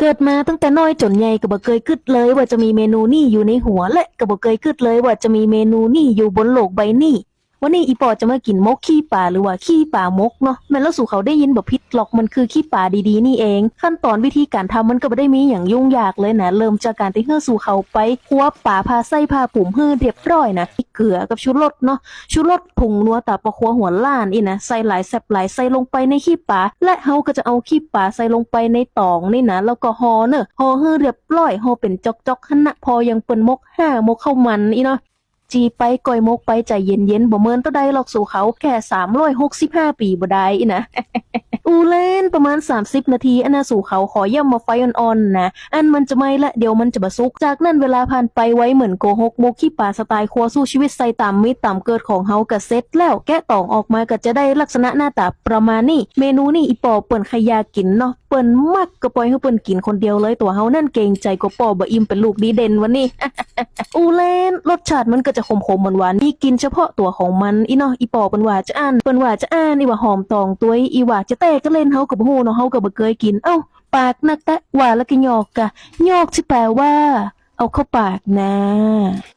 เกิดมาตั้งแต่น้อยจนใหญ่ก็บ่เคยคิดเลยว่าจะมีเมนูนี่อยู่ในหัวและก็บ่เคยคิดเลยว่าจะมีเมนูนี่อยู่บนโลกใบนี้ วันนี้อีปอจะมากินมกขี้ป่าหรือว่าขี้ป่ามกเนาะแม่นแล้วสู่เขาได้ยินแบ่ผิดหรอกมันคือขี้ป่าดีๆนี่เอง ขั้นตอนวิธีการทำมันก็บ่ได้มีอย่างยุ่งยากเลยนะ เริ่มจากการที่เฮือสู่เขาไปคัวป่าพาไส้พาปุ่มเฮือเรียบร้อยนะเกลือกับชูรสเนาะชูรสผงนัวตาปะคัวหัวล้านอีนะใส่หลายแซบหลายใส่ลงไปในขี้ปลาและเฮาก็จะเอาขี้ปลาใส่ลงไปในตองนี่นะแล้วก็ห่อเนอะห่อให้เรียบร้อยห่อเป็นจอกๆหั่นนะพอยังเปิ้นมกห้ามกเข้ามันอีเนาะ จีไปก่อยมกไปใจเย็นๆบ่เมินตัวใดหรอกสู่เขาแค่365ปีบ่ได้นะ อูเล่นประมาณ30นาทีอันน่ะสู่เขาขอย่ำมาไฟอ่อนๆนะ อันมันจะไม่ละเดี๋ยวมันจะบะซุก จากนั้นเวลาผ่านไปไว้เหมือนโกหกมกขี้ป่าสไตล์ครัวสู้ชีวิตใส่ตามมิตรตามเกิดของเฮากะเซ็ตแล้วแกะตองออกมาก็จะได้ลักษณะหน้าตาประมาณนี้เมนูนี่อีปอเปิ่นขยากินเนาะ ปิ่นมักก็ปล่อยให้เปิ่นกินคนเดียวเลยตัวเฮานั่นเกรงใจก็ปอบ่อิ่มเป็นลูกดีเด่นวันนี้ อูเล่นรสชาติมันก็จะขมๆหวานๆนี่กินเฉพาะตัวของมันอีเนาะอีปอเปิ้นว่าจะอ่านเปิ้นว่าจะอ่านอีว่าหอมตองตัวอีว่าจะแตกก็เล่นเฮากับฮู้เนาะเฮาก็บ่เคยกินเอ้าปากนักแตะว่าแล้วก็ยอกกะยอกสิแปลว่า เอาเข้าปากนะ